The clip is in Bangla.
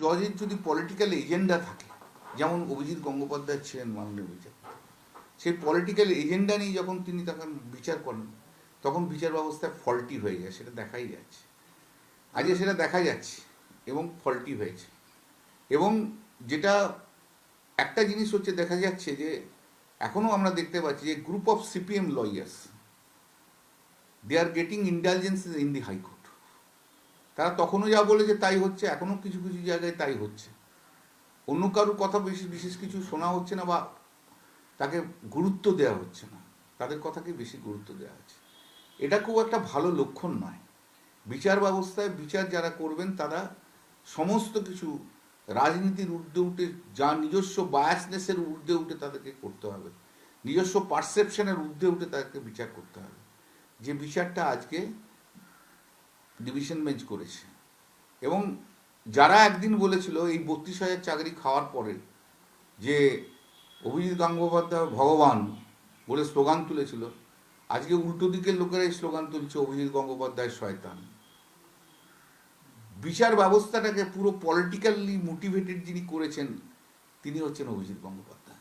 জজের যদি পলিটিক্যাল এজেন্ডা থাকে, যেমন অভিজিৎ গঙ্গোপাধ্যায় ছিলেন মাননীয় বিচারপতি, সেই পলিটিক্যাল এজেন্ডা নিয়ে যখন তিনি তখন বিচার করেন, তখন বিচার ব্যবস্থা ফল্টি হয়ে যায়, সেটা দেখাই যাচ্ছে। আজকে সেটা দেখা যাচ্ছে এবং ফল্টি হয়েছে। এবং যেটা একটা জিনিস হচ্ছে, দেখা যাচ্ছে যে এখনও আমরা দেখতে পাচ্ছি যে group of CPM lawyers they are getting intelligence in the high court তারা তখনও যা বলেছে তাই হচ্ছে এখনও কিছু কিছু জায়গায় তাই হচ্ছে। অন্য কারোর কথা বেশি, বিশেষ কিছু শোনা হচ্ছে না বা তাকে গুরুত্ব দেওয়া হচ্ছে না। তাদের কথাকে বেশি গুরুত্ব দেওয়া হচ্ছে। এটা খুব একটা ভালো লক্ষণ নয়। বিচার ব্যবস্থায় বিচার যারা করবেন, তারা সমস্ত কিছু রাজনীতির ঊর্ধ্বে উঠে, যা নিজস্ব বায়াসনেসের ঊর্ধ্বে উঠে তাদেরকে করতে হবে, নিজস্ব পারসেপশনের ঊর্ধ্বে উঠে তাদেরকে বিচার করতে হবে। যে বিচারটা আজকে ডিভিশন বেঞ্চ করেছে। এবং যারা একদিন বলেছিল এই বত্রিশ হাজার চাকরি খাওয়ার পরে যে অভিজিৎ গঙ্গোপাধ্যায় ভগবান বলে স্লোগান তুলেছিল, আজকে উল্টো দিকের লোকেরা এই স্লোগান তুলছে অভিজিৎ গঙ্গোপাধ্যায় শয়তান। বিচার ব্যবস্থাটাকে পুরো পলিটিক্যালি মোটিভেটেড যিনি করেছেন, তিনি হচ্ছেন অভিজিৎ গঙ্গোপাধ্যায়।